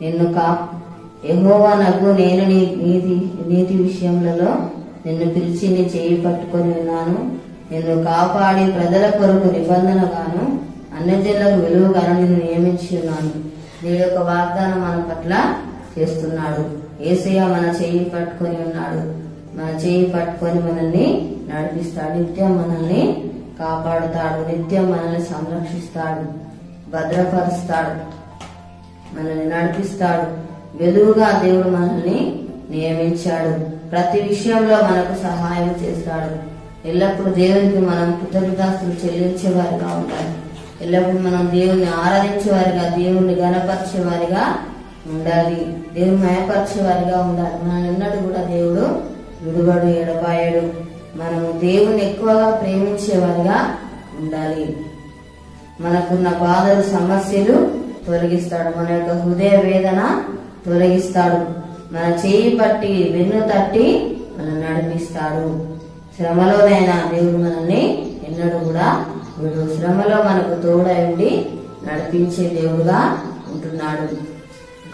నిన్ను కా ఎహోవా నాకు నేను నీ నీతి నీతి విషయములలో నిన్ను పిలిచి నీ చేయి పట్టుకొని ఉన్నాను. నిన్ను కాపాడి ప్రజల కొరకు నిబంధనగాను అన్యజనులకు విలువగాను నిన్ను నియమించి ఉన్నాను. నీ యొక్క వాగ్దానం మన పట్ల చేస్తున్నాడు. ఏసయ్య మన చేయి పట్టుకొని ఉన్నాడు. మన చేయి పట్టుకొని మనల్ని నడిపిస్తాడు. నిత్యం మనల్ని కాపాడుతాడు. నిత్యం మనల్ని సంరక్షిస్తాడు. భద్రపరుస్తాడు. మనల్ని నడిపిస్తాడు. వెలుగుగా దేవుడు మనల్ని నియమించాడు. ప్రతి విషయంలో మనకు సహాయం చేస్తాడు. ఎల్లప్పుడూ దేవునికి మనం కృతజ్ఞతలు చెల్లించే వారిగా ఉండాలి. ఎల్లప్పుడూ మనం దేవుని ఆరాధించే వారిగా దేవుణ్ణి గణపరిచే వారిగా ఉండాలి. దేవుని మయపరిచే వారిగా ఉండాలి. మనం ఎన్నడూ కూడా దేవుడు విడుబడు ఎడబాయడు మనము దేవుని ఎక్కువగా ప్రేమించే వారిగా ఉండాలి. మనకున్న బాధలు సమస్యలు తొలగిస్తాడు. మన యొక్క హృదయ వేదన తొలగిస్తాడు. మన చేయి పట్టి వెన్ను తట్టి మనం నడిపిస్తాడు. శ్రమలోనైనా దేవుడు మనల్ని ఎన్నడూ కూడా వీడు శ్రమలో మనకు తోడై ఉండి నడిపించే దేవుడుగా ఉంటున్నాడు.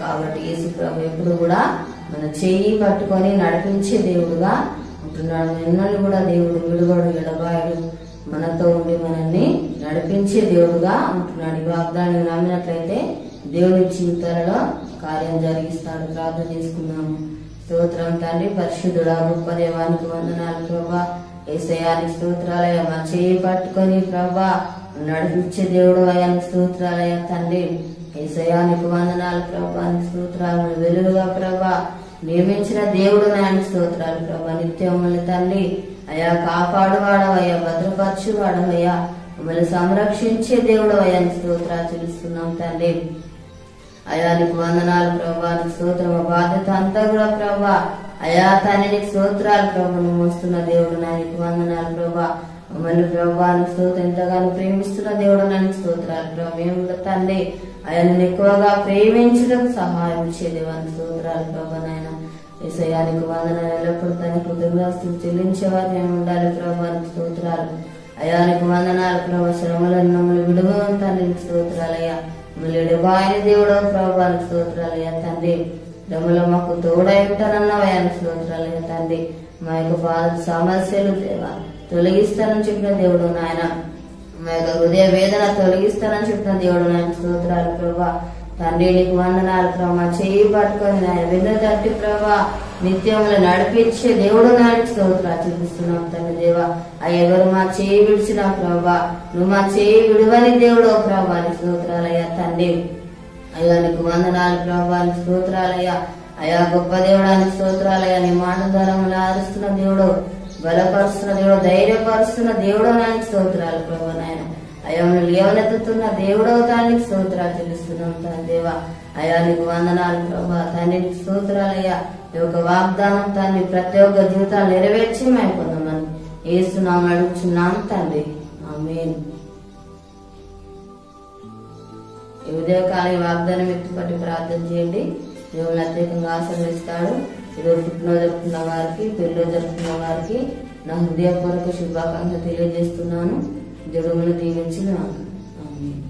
కాబట్టి యేసు ప్రభు ఎప్పుడు కూడా మన చేయి పట్టుకొని నడిపించే దేవుడుగా ఉంటున్నాడు. ఎన్నడూ కూడా దేవుడు విడుగడు ఎడబాయడు. మనతో ఉండి మనల్ని నడిపించే దేవుడుగా ఉంటున్నాడు. ఈ వాగ్దాన్ని నమ్మినట్లయితే దేవుని జీవితాలలో కార్యం జరిగిస్తాడు. ప్రార్థన చేసుకున్నాము స్తోత్రం తండ్రి పరిశుద్ధుడా గొప్ప దేవానికి వందనాలు ప్రభా. ఏసయానికి స్తోత్రాలయ మా చేయి పట్టుకొని ప్రభా. నడిపించే దేవుడు అయానికి స్తోత్రాలయ తండ్రి. ఏసయానికి వందనాలు ప్రభానికి స్తోత్రాలు వెలుగుగా ప్రభా. నియమించిన దేవుడు నాయన స్తోత్రాలు ప్రభా. నిత్యములు తండ్రి. అయా కాపాడువాడవయ్యా భద్రపరచువాడవయ్యా మమ్మల్ని సంరక్షించే దేవుడు అయ్యానికి స్తోత్రాలు చెల్లిస్తున్నాం తండ్రి. అయానికి వందనాలు ప్రభా నీకు స్తోత్రం బాధ్యత అంతా కూడా ప్రభా. అయా తండ్రి స్తోత్రాలు ప్రభు వస్తున్న మోస్తున్న దేవుడు నాయకు వందనాలు ప్రభా. మమ్మల్ని ప్రభా నీకు స్తోత్రం ఎంతగానో ప్రేమిస్తున్న దేవుడు నానికి స్తోత్రాలు ప్రభా. మేము తండ్రి. ఆయనను ఎక్కువగా ప్రేమించడం సహాయం ఇచ్చే స్తోత్రాలు ప్రభా నాయన. ఏసయానికి వందనాలు ఎల్లప్పుడు తన కృతజ్ఞాస్తులు చెల్లించేవారు మేము ఉండాలి ప్రభా. అయానికి వందనాలు ప్రభా శ్రమలను మమ్మల్ని విడుగుతాను తండ్రి స్తోత్రాలయ్యా. మళ్ళీ ఎడబాయిన దేవుడు ప్రభానికి స్తోత్రాలయ్యా తండ్రి. శ్రమలో మాకు తోడై ఉంటానన్నవయ్యానికి స్తోత్రాలయ్యా తండ్రి. మా యొక్క బాధ సమస్యలు దేవా తొలగిస్తానని చెప్పిన దేవుడు నాయన. మా యొక్క హృదయ వేదన తొలగిస్తానని చెప్పిన దేవుడు నాయన స్తోత్రాలు ప్రభా. తండ్రి నీకు వందనాలు ప్రభా. చేయి పట్టుకొని నాయన వెన్ను తట్టి ప్రభా. నిత్యంలో నడిపించే దేవుడు నాయన స్తోత్ర చూపిస్తున్నాం తండ్రి దేవ. ఎవరు మా చేయి విడిచిన ప్రభా. నువ్వు మా చేయి విడువని దేవుడు ప్రభా నీ స్తోత్రాలయ్యా తండ్రి. అయ్యా నీకు వందనాలు ప్రభా నీ స్తోత్రాలయ్యా అయ్యా. గొప్ప దేవుడానికి స్తోత్రాలయ్యా నీ మాట ద్వారా ఆరుస్తున్న దేవుడు బలపరుస్తున్న దేవుడు ధైర్యపరుస్తున్న దేవుడు నాయన స్తోత్రాలు ప్రభా నాయన. అయ్యా నువ్వు లేవనెత్తుతున్న దేవుడు తానికి స్తోత్రాలు చెల్లిస్తున్నాం తన దేవా. అయ్యా నీకు వందనాలు ప్రభా. తండ్రి నీకు స్తోత్రాలయ్యా ఈ యొక్క వాగ్దానం తండ్రి ప్రతి ఒక్క జీవితాలు నెరవేర్చి మేము పొందమని ఏస్తున్నాం అడుగుచున్నాం తండ్రి. ఆమేన్. ఈ ఉదయకాలం వాగ్దానం ఎత్తుపట్టి ప్రార్థన చేయండి. దేవుని అత్యధికంగా ఆశ్రమిస్తాడు ఈరోజు పుట్టినరోజు జరుపుకున్న వారికి పెళ్ళి జరుపుకున్న వారికి నా హృదయపూర్వక శుభాకాంక్ష తెలియజేస్తున్నాను. దేవుడు దీవించిన ఆమేన్